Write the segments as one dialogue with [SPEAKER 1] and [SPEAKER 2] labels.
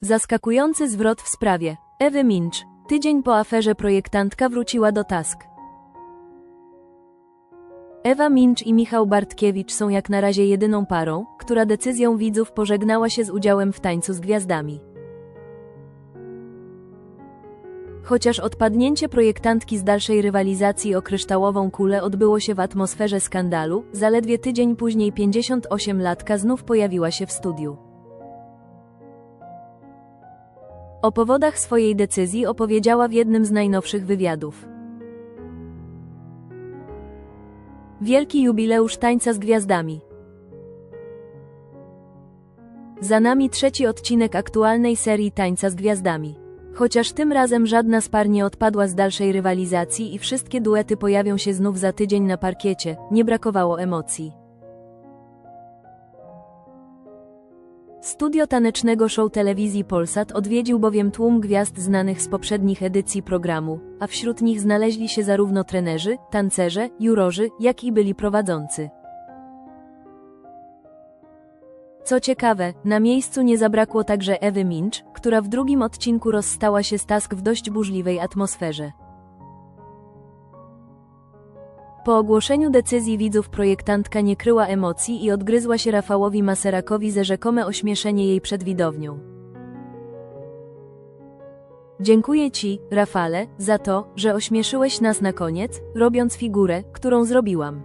[SPEAKER 1] Zaskakujący zwrot w sprawie. Ewy Minch. Tydzień po aferze projektantka wróciła do Task. Ewa Minch i Michał Bartkiewicz są jak na razie jedyną parą, która decyzją widzów pożegnała się z udziałem w tańcu z gwiazdami. Chociaż odpadnięcie projektantki z dalszej rywalizacji o kryształową kulę odbyło się w atmosferze skandalu, zaledwie tydzień później 58-latka znów pojawiła się w studiu. O powodach swojej decyzji opowiedziała w jednym z najnowszych wywiadów. Wielki jubileusz tańca z gwiazdami. Za nami trzeci odcinek aktualnej serii Tańca z Gwiazdami. Chociaż tym razem żadna z par nie odpadła z dalszej rywalizacji i wszystkie duety pojawią się znów za tydzień na parkiecie, nie brakowało emocji. Studio tanecznego show telewizji Polsat odwiedził bowiem tłum gwiazd znanych z poprzednich edycji programu, a wśród nich znaleźli się zarówno trenerzy, tancerze, jurorzy, jak i byli prowadzący. Co ciekawe, na miejscu nie zabrakło także Ewy Minch, która w drugim odcinku rozstała się z Task w dość burzliwej atmosferze. Po ogłoszeniu decyzji widzów projektantka nie kryła emocji i odgryzła się Rafałowi Maserakowi za rzekome ośmieszenie jej przed widownią. Dziękuję Ci, Rafale, za to, że ośmieszyłeś nas na koniec, robiąc figurę, którą zrobiłam.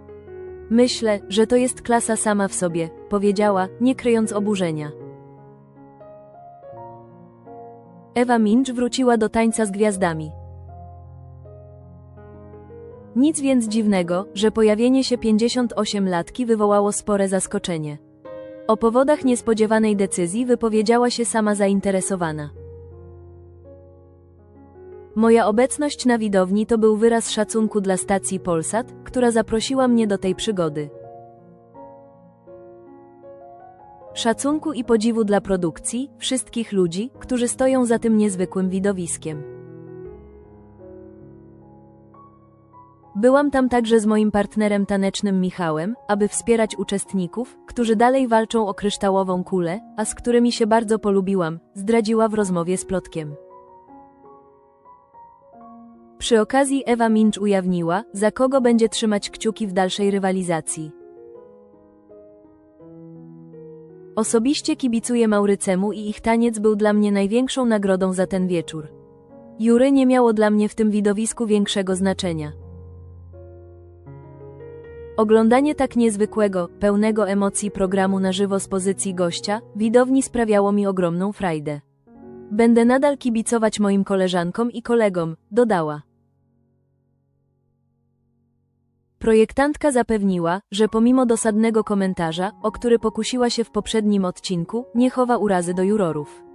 [SPEAKER 1] Myślę, że to jest klasa sama w sobie, powiedziała, nie kryjąc oburzenia. Ewa Minch wróciła do tańca z gwiazdami. Nic więc dziwnego, że pojawienie się 58-latki wywołało spore zaskoczenie. O powodach niespodziewanej decyzji wypowiedziała się sama zainteresowana. Moja obecność na widowni to był wyraz szacunku dla stacji Polsat, która zaprosiła mnie do tej przygody. Szacunku i podziwu dla produkcji, wszystkich ludzi, którzy stoją za tym niezwykłym widowiskiem. Byłam tam także z moim partnerem tanecznym Michałem, aby wspierać uczestników, którzy dalej walczą o kryształową kulę, a z którymi się bardzo polubiłam, zdradziła w rozmowie z Plotkiem. Przy okazji Ewa Minch ujawniła, za kogo będzie trzymać kciuki w dalszej rywalizacji. Osobiście kibicuję Maurycemu i ich taniec był dla mnie największą nagrodą za ten wieczór. Jury nie miało dla mnie w tym widowisku większego znaczenia. Oglądanie tak niezwykłego, pełnego emocji programu na żywo z pozycji gościa, widowni sprawiało mi ogromną frajdę. Będę nadal kibicować moim koleżankom i kolegom, dodała. Projektantka zapewniła, że pomimo dosadnego komentarza, o który pokusiła się w poprzednim odcinku, nie chowa urazy do jurorów.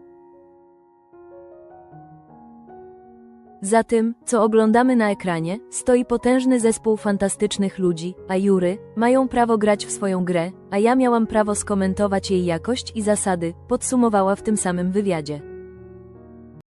[SPEAKER 1] Za tym, co oglądamy na ekranie, stoi potężny zespół fantastycznych ludzi, a jury mają prawo grać w swoją grę, a ja miałam prawo skomentować jej jakość i zasady, podsumowała w tym samym wywiadzie.